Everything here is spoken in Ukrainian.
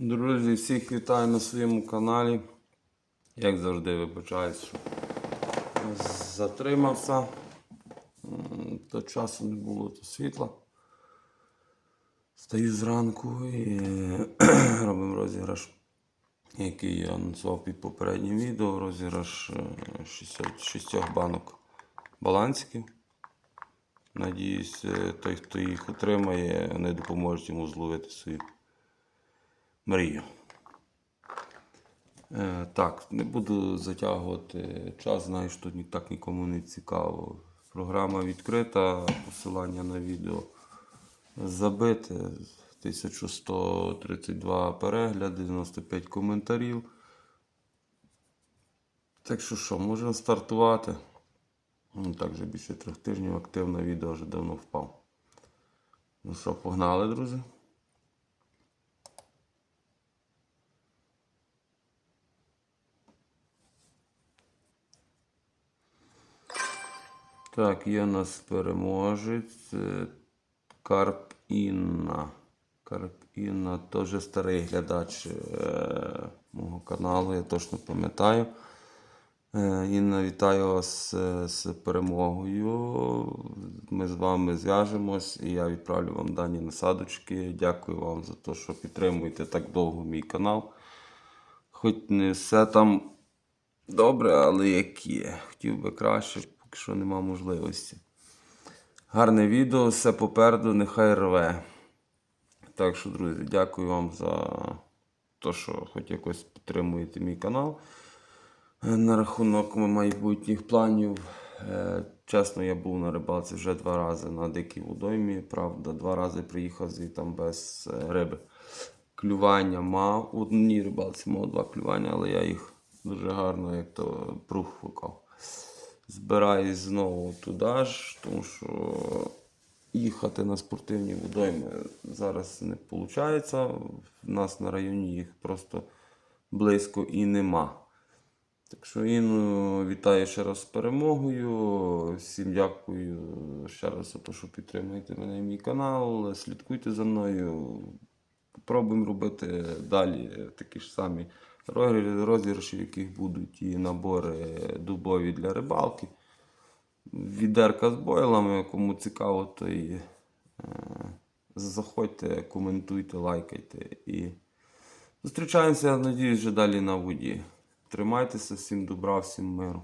Друзі, всіх вітаю на своєму каналі. Як завжди, вибачаюсь, що затримався. То часу не було, то світла. Стаю зранку і робимо розіграш, який я анонсував під попереднім відео. Розіграш е, 66 банок балансиків. Надіюсь, е, той, хто їх отримає, вони допоможуть йому зловити свою мрію. Е, так, не буду затягувати час, знаю, що так нікому не цікаво. Програма відкрита, посилання на відео забите. 1132 перегляди, 95 коментарів. Так що що, можемо стартувати. Ну, так вже більше трьох тижнів активно відео вже давно впав. Ну що, погнали, друзі? Так, є у нас переможець. е, Карп Інна. Карп Інна теж старий глядач е, мого каналу, я точно пам'ятаю. Е, Інна, вітаю вас е, з перемогою. Ми з вами зв'яжемось і я відправлю вам дані насадочки. Дякую вам за те, що підтримуєте так довго мій канал. Хоч не все там добре, але як є. Хотів би краще, поки що нема можливості. Гарне відео, все попереду, нехай рве. Так що, друзі, дякую вам за те, що хоч якось підтримуєте мій канал. На рахунок майбутніх планів. Е, Чесно, я був на рибалці вже два рази на дикій водоймі. Правда, два рази приїхав звідтам без е, риби. Клювання мав. У одній рибалці мав два клювання, але я їх дуже гарно, як то прух фукав. Збираюсь знову туди ж, тому що їхати на спортивні водойми зараз не виходить. У нас на районі їх просто близько і нема. Так що Інну вітаю ще раз з перемогою. Всім дякую ще раз за те, що підтримуєте мене і мій канал. Слідкуйте за мною. Пробуємо робити далі такі ж самі розіграші, в яких будуть і набори дубові для рибалки. Відерка з бойлами, кому цікаво, то і е, заходьте, коментуйте, лайкайте. І зустрічаємося, надіюсь, вже далі на воді. Тримайтеся, всім добра, всім миру.